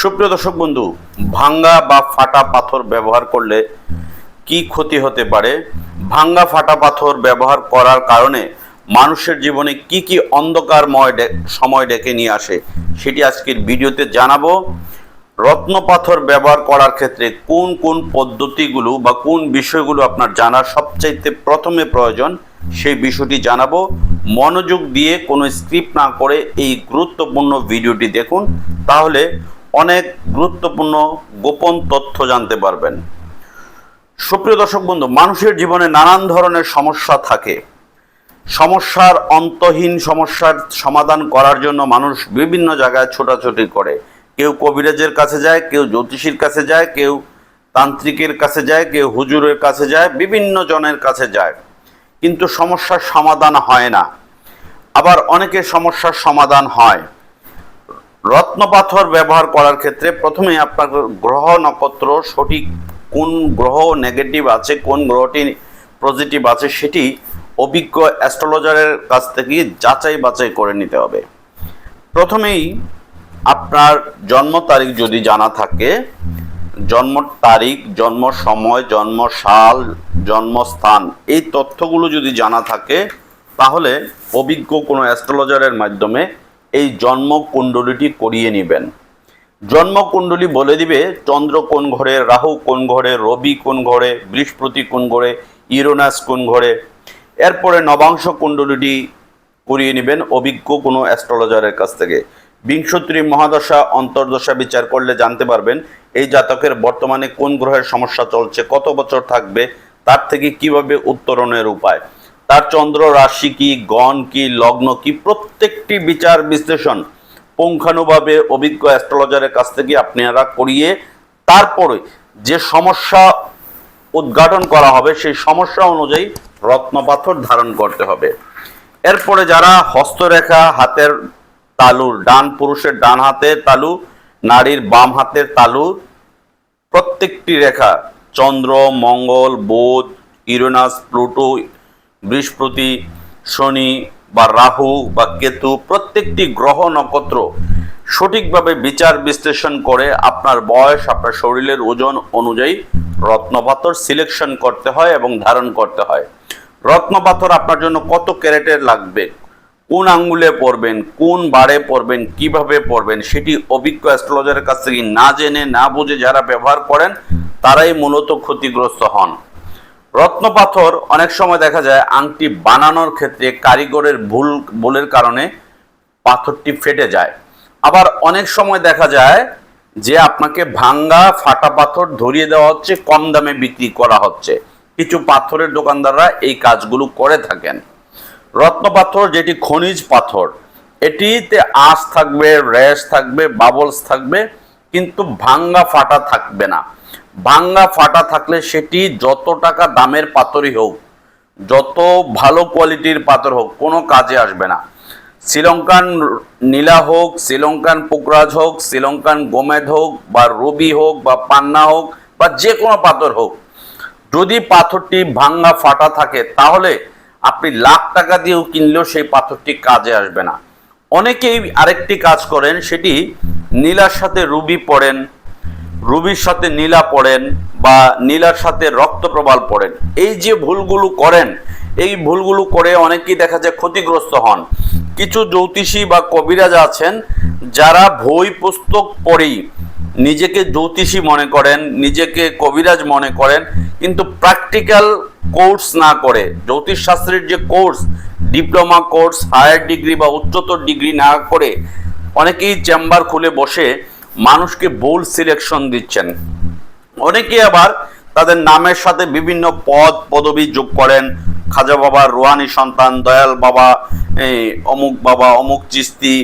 সুপ্রিয় দর্শক বন্ধু, ভাঙ্গা বা ফাটা পাথর ব্যবহার করলে কি ক্ষতি হতে পারে? ভাঙ্গা ফাটা পাথর ব্যবহার করার কারণে মানুষের জীবনে কি কি অন্ধকারময় সময় ডেকে নিয়ে আসে সেটি আজকের ভিডিওতে জানাব। রত্ন পাথর ব্যবহার করার ক্ষেত্রে কোন কোন পদ্ধতিগুলো বা কোন বিষয়গুলো আপনার জানার সবচাইতে প্রথমে প্রয়োজন সেই বিষয়টি জানাব। মনোযোগ দিয়ে কোনো স্ক্রিপ্ট না করে এই গুরুত্বপূর্ণ ভিডিওটি দেখুন। তাহলে অনেক গুরুত্বপূর্ণ গোপন তথ্য জানতে পারবেন। সুপ্রিয় দর্শক বন্ধু, মানুষের জীবনে নানান ধরনের সমস্যা থাকে। সমস্যার অন্তহীন সমস্যার সমাধান করার জন্য মানুষ বিভিন্ন জায়গায় ছোটাছুটি করে। কেউ কবিরাজের কাছে যায়, কেউ জ্যোতিষীর কাছে যায়, কেউ তান্ত্রিকের কাছে যায়, কেউ হুজুরের কাছে যায়, বিভিন্ন জনের কাছে যায়। কিন্তু সমস্যার সমাধান হয় না। আবার অনেকের সমস্যার সমাধান হয়। রত্নপাথর ব্যবহার করার ক্ষেত্রে প্রথমে আপনার গ্রহ নক্ষত্র সঠিক কোন গ্রহ নেগেটিভ আছে, কোন গ্রহটি পজিটিভ আছে সেটি অভিজ্ঞ অ্যাস্ট্রোলজারের কাছ থেকে যাচাই বাছাই করে নিতে হবে। প্রথমেই আপনার জন্ম তারিখ যদি জানা থাকে, জন্ম তারিখ, জন্ম সময়, জন্ম সাল জন্মস্থান এই তথ্যগুলো যদি জানা থাকে, তাহলে অভিজ্ঞ কোনো অ্যাস্ট্রোলজারের মাধ্যমে এই জন্মকুণ্ডলীটি করিয়ে নেবেন। জন্মকুণ্ডলী বলে দিবে, চন্দ্র কোন ঘরে, রাহু কোন ঘরে, রবি কোন ঘরে, বৃহস্পতি কোন ঘরে ইরোনাস কোন ঘরে। এরপরে নবাংশ কুণ্ডলীটি করিয়ে নেবেন অভিজ্ঞ কোনো অ্যাস্ট্রোলজারের কাছ থেকে। বিংশত্রী মহাদশা অন্তর্দশা বিচার করলে জানতে পারবেন, এই জাতকের বর্তমানে কোন গ্রহের সমস্যা চলছে, কত বছর থাকবে, তার থেকে কীভাবে উত্তরণের উপায়। তার চন্দ্র রাশি কি, গণ কি, লগ্ন কি, প্রত্যেকটি বিচার বিশ্লেষণ পুঙ্খানুভাবে অভিজ্ঞ অ্যাস্ট্রোলজারের কাছ থেকে আপনারা করিয়ে তারপরে যে সমস্যা উদ্ঘাটন করা হবে, সেই সমস্যা অনুযায়ী রত্নপাথর ধারণ করতে হবে। এরপরে যারা হস্তরেখা, হাতের তালুর ডান পুরুষের ডান হাতের তালু, নারীর বাম হাতের তালু, প্রত্যেকটি রেখা, চন্দ্র, মঙ্গল, বুধ, ইউরেনাস, প্লুটো বৃহস্পতি, শনি বা রাহু বা কেতু প্রত্যেকটি গ্রহ নক্ষত্র সঠিকভাবে বিচার বিশ্লেষণ করে আপনার বয়স, আপনার শরীরের ওজন অনুযায়ী রত্নপাথর সিলেকশন করতে হয় এবং ধারণ করতে হয়। রত্নপাথর আপনার জন্য কত ক্যারেটের লাগবে? কোন আঙ্গুলে পড়বেন? কোন বারে পড়বেন? কীভাবে পড়বেন? সেটি অভিজ্ঞ অ্যাস্ট্রোলজারের কাছ থেকে না জেনে, না বুঝে যারা ব্যবহার করেন, তারাই মূলত ক্ষতিগ্রস্ত হন। রত্নপাথর অনেক সময় দেখা যায় আংটি বানানোর ক্ষেত্রে কারিগরের ভুল, ভুলের কারণে পাথরটি ফেটে যায়। আবার অনেক সময় দেখা যায় যে আপনাকে ভাঙ্গা ফাটা পাথর ধরিয়ে দেওয়া হচ্ছে, কম দামে বিক্রি করা হচ্ছে। কিছু পাথরের দোকানদাররা এই কাজগুলো করে থাকেন। রত্ন পাথর যেটি খনিজ পাথর, এটিতে আঁশ থাকবে র্যাশ থাকবে, বাবলস থাকবে, কিন্তু ভাঙ্গা ফাটা থাকবে না। ভাঙ্গা ফাটা থাকলে সেটি যত টাকা দামের পাথরই হোক, যত ভালো কোয়ালিটির পাথর হোক, কোনো কাজে আসবে না। শ্রীলঙ্কান নীলা হোক, শ্রীলঙ্কান পুকরাজ হোক, শ্রীলঙ্কান গোমেদ হোক, বা রবি হোক, বা পান্না হোক, বা যে কোনো পাথর হোক, যদি পাথরটি ভাঙ্গা ফাটা থাকে, তাহলে আপনি লাখ টাকা দিয়েও কিনলেও সেই পাথরটি কাজে আসবে না। অনেকেই আরেকটি কাজ করেন, সেটি নীলার সাথে রুবি পড়েন রুবির সাথে নীলা পড়েন বা নীলার সাথে রক্তপ্রবাল পড়েন, এই যে ভুলগুলো করেন, এই ভুলগুলো করে অনেকেই দেখা যায় ক্ষতিগ্রস্ত হন। কিছু জ্যোতিষী বা কবিরাজ আছেন যারা বই, পুস্তক পড়েই নিজেকে জ্যোতিষী মনে করেন, নিজেকে কবিরাজ মনে করেন, কিন্তু প্র্যাকটিক্যাল কোর্স না করে জ্যোতিষ শাস্ত্রের যে course, diploma course, higher degree বা উচ্চতর ডিগ্রি না করে অনেকেই চেম্বার খুলে বসে মানুষকে বোল সিলেকশন দিচ্ছেন। অনেকে আবার তাদের নামের সাথে বিভিন্ন পদ, পদবি যোগ করেন। খাজা বাবা, রুহানি সন্তান, দয়াল বাবা অমুক বাবা, অমুক চিস্তি,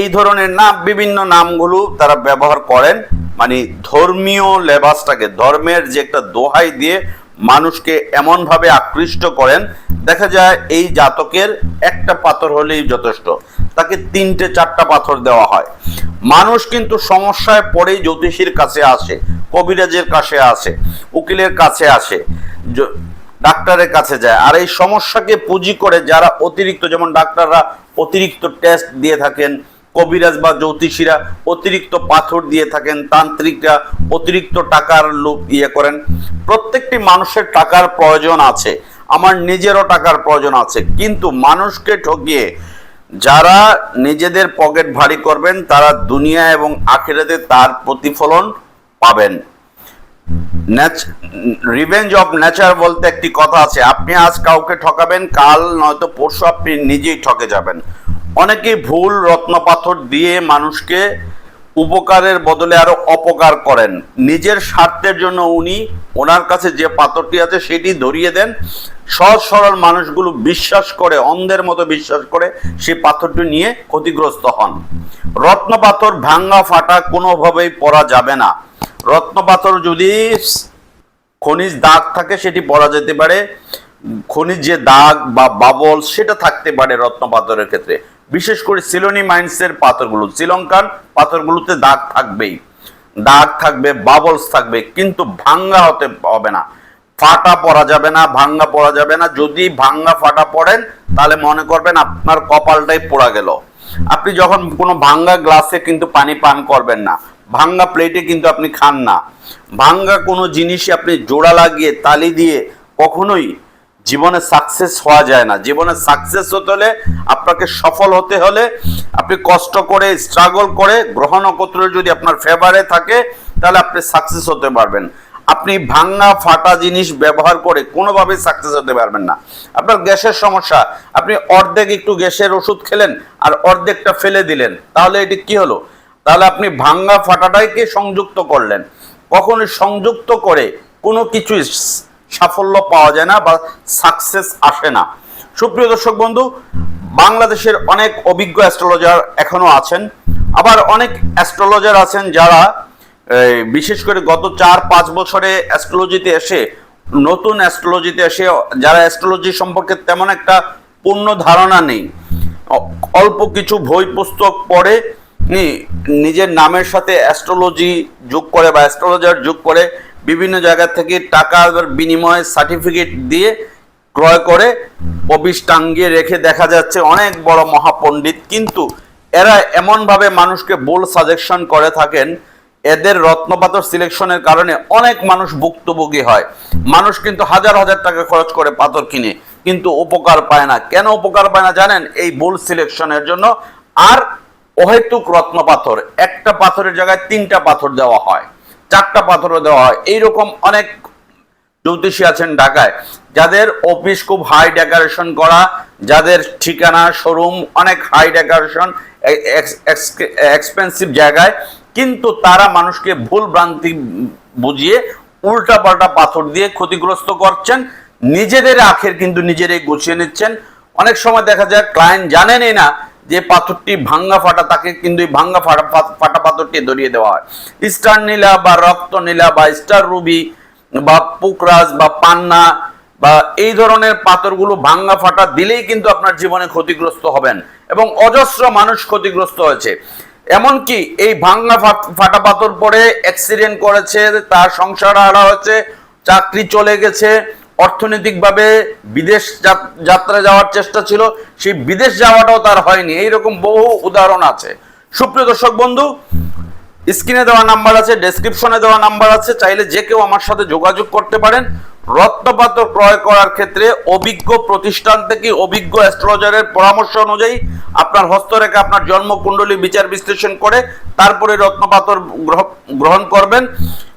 এই ধরনের নাম, বিভিন্ন নামগুলো তারা ব্যবহার করেন। মানে ধর্মীয় লেবাসটাকে, ধর্মের যে একটা দোহাই দিয়ে মানুষকে এমনভাবে আকৃষ্ট করেন, দেখা যায় এই জাতকের একটা পাথর হলেই যথেষ্ট। তাকে তিনটে, চারটা পাথর দেওয়া হয়। মানুষ কিন্তু সমস্যায় পড়েই জ্যোতিষীর কাছে আসে, কবিরাজের কাছে আসে, উকিলের কাছে আসে ডাক্তারের কাছে যায়। আর এই সমস্যাকে পুঁজি করে যারা অতিরিক্ত, যেমন ডাক্তাররা অতিরিক্ত টেস্ট দিয়ে থাকেন, কবিরাজ বা জ্যোতিষীরা অতিরিক্ত পাথর দিয়ে থাকেন, তান্ত্রিকরা অতিরিক্ত টাকার লোভ ইয়ে করেন। প্রত্যেকটি মানুষের টাকার প্রয়োজন আছে, আমার নিজেরও টাকার প্রয়োজন আছে, কিন্তু মানুষকে ঠকিয়ে যারা নিজেদের পকেট ভারী করবেন, তারা দুনিয়া এবং আখেরাতে তার প্রতিফলন পাবেন। রিভেঞ্জ অফ নেচার বলতে একটি কথা আছে। আপনি আজ কাউকে ঠকাবেন, কাল নয়তো পরশু আপনি নিজেই ঠকে যাবেন। অনেকেই ভুল রত্নপাথর দিয়ে মানুষকে উপকারের বদলে আরও অপকার করেন। নিজের স্বার্থের জন্য উনি ওনার কাছে যে পাথরটি আছে সেটি ধরিয়ে দেন। সহজ সরল মানুষগুলো বিশ্বাস করে, অন্ধের মতো বিশ্বাস করে সেই পাথরটি নিয়ে ক্ষতিগ্রস্ত হন। রত্ন পাথর ভাঙ্গা ফাটা কোনোভাবেই পরা যাবে না। রত্ন পাথর যদি খনিজ দাগ থাকে সেটি পরা যেতে পারে। খনিজ যে দাগ বা বাবল সেটা থাকতে পারে রত্ন পাথরের ক্ষেত্রে। বিশেষ করে সিলোনি মাইন্সের পাথরগুলো, শ্রীলঙ্কার পাথরগুলোতে দাগ থাকবেই। দাগ থাকবে বাবলস থাকবে, কিন্তু ভাঙ্গা হতে হবে না। ফাটা পরা যাবে না, ভাঙ্গা পরা যাবে না। যদি ভাঙ্গা ফাটা পড়েন, তাহলে মনে করবেন আপনার কপালটাই পোড়া গেল। আপনি যখন কোনো ভাঙ্গা গ্লাসে কিন্তু পানি পান করবেন না, ভাঙ্গা প্লেটে কিন্তু আপনি খান না। ভাঙ্গা কোনো জিনিসে আপনি জোড়া লাগিয়ে, তালি দিয়ে কখনোই জীবনে সাকসেস হওয়া যায় না। জীবনে সাকসেস হতে হলে আপনাকে সফল হতে হলে আপনি কষ্ট করে স্ট্রাগল করে গ্রহ নক্ষত্র যদি আপনার ফেভারে থাকে, তাহলে আপনি সাকসেস হতে পারবেন। আপনি ভাঙ্গা ফাটা জিনিস ব্যবহার করে কোনোভাবে সাকসেস হতে পারবেন না। আপনার গ্যাসের সমস্যা, আপনি অর্ধেক একটু গ্যাসের ওষুধ খেলেন আর অর্ধেকটা ফেলে দিলেন, তাহলে এটি কি হলো? তাহলে আপনি ভাঙ্গা ফাটাটাইকে সংযুক্ত করলেন। কখনো সংযুক্ত করে কোনো কিছু সাফল্য পাওয়া যায় না বা সাকসেস আসে না। সুপ্রিয় দর্শক বন্ধু, বাংলাদেশের অনেক অভিজ্ঞ অ্যাস্ট্রোলজার এখনও আছেন। আবার অনেক অ্যাস্ট্রোলজার আছেন যারা বিশেষ করে গত চার পাঁচ বছরে অ্যাস্ট্রোলজিতে এসে, নতুন অ্যাস্ট্রোলজিতে এসে, যারা অ্যাস্ট্রোলজি সম্পর্কে তেমন একটা পূর্ণ ধারণা নেই। অল্প কিছু বই পুস্তক পড়ে নিজের নামের সাথে অ্যাস্ট্রোলজি যোগ করে বা অ্যাস্ট্রোলজার যোগ করে বিভিন্ন জায়গা থেকে টাকার বিনিময়ে সার্টিফিকেট দিয়ে ক্রয় করে অফিস টাঙ্গিয়ে রেখে দেখা যাচ্ছে অনেক বড় মহাপণ্ডিত। কিন্তু এরা এমনভাবে মানুষকে বোল সাজেশন করে থাকেন, এদের রত্নপাথর সিলেকশনের কারণে অনেক মানুষ ভুক্তভোগী হয়। মানুষ কিন্তু হাজার হাজার টাকা খরচ করে পাথর কিনে, কিন্তু উপকার পায় না। কেন উপকার পায় না জানেন? এই বোল সিলেকশনের জন্য। আর অহেতুক রত্ন পাথর একটা পাথরের জায়গায় তিনটা পাথর দেওয়া হয়। চারটা পাথরও দেওয়া হয়। এইরকম অনেক জ্যোতিষী আছেন ঢাকায়, যাদের অফিস খুব হাই ডেকোরেশন করা, যাদের ঠিকানা শোরুম অনেক হাই ডেকোরেশন এক্সপেন্সিভ জায়গায়, কিন্তু তারা মানুষকে ভুল ভ্রান্তি বুঝিয়ে উল্টা পাল্টা পাথর দিয়ে ক্ষতিগ্রস্ত করছেন। নিজেদের আখের কিন্তু নিজেরাই গুছিয়ে নিচ্ছেন। অনেক সময় দেখা যায় ক্লায়েন্ট জানেনই না যে পাথরটি ভাঙ্গা ফাটা, তাকে কিন্তু এই ভাঙ্গা ফাটা ফাটা পাথরটি ধরিয়ে দেওয়া হয়। স্টার নীলা বা রক্ত নীলা বা স্টার রুবি বা পুকরাজ বা পান্না বা এই ধরনের পাথরগুলো ভাঙ্গা ফাটা দিলেই কিন্তু আপনার জীবনে ক্ষতিগ্রস্ত হবেন এবং অজস্র মানুষ ক্ষতিগ্রস্ত হয়েছে। এমনকি এই ভাঙ্গা ফাটা পাথর পরে অ্যাক্সিডেন্ট করেছে, তার সংসার হারা হয়েছে, চাকরি চলে গেছে অর্থনৈতিকভাবে বিদেশ যাত- যাত্রা যাওয়ার চেষ্টা ছিল, সেই বিদেশ যাওয়াটাও তার হয়নি। এইরকম বহু উদাহরণ আছে। সুপ্রিয় দর্শক বন্ধু, স্ক্রিনে দেওয়া নাম্বার আছে ডেসক্রিপশনে দেওয়া নাম্বার আছে, চাইলে যে কেউ আমার সাথে যোগাযোগ করতে পারেন। রত্নপাত্র ক্রয় করার ক্ষেত্রে অভিজ্ঞ প্রতিষ্ঠান থেকে অভিজ্ঞ অ্যাস্ট্রোলজারের পরামর্শ অনুযায়ী আপনার হস্তরেখা, আপনার জন্মকুণ্ডলী বিচার বিশ্লেষণ করে তারপরে রত্নপাথর গ্রহ- গ্রহণ করবেন।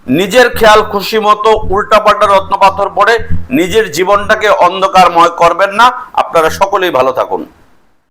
নিজের খেয়াল খুশি মতো উল্টাপাল্টা রত্নপাথর পড়ে নিজের জীবনটাকে অন্ধকারময় করবেন না। আপনারা সকলেই ভালো থাকুন।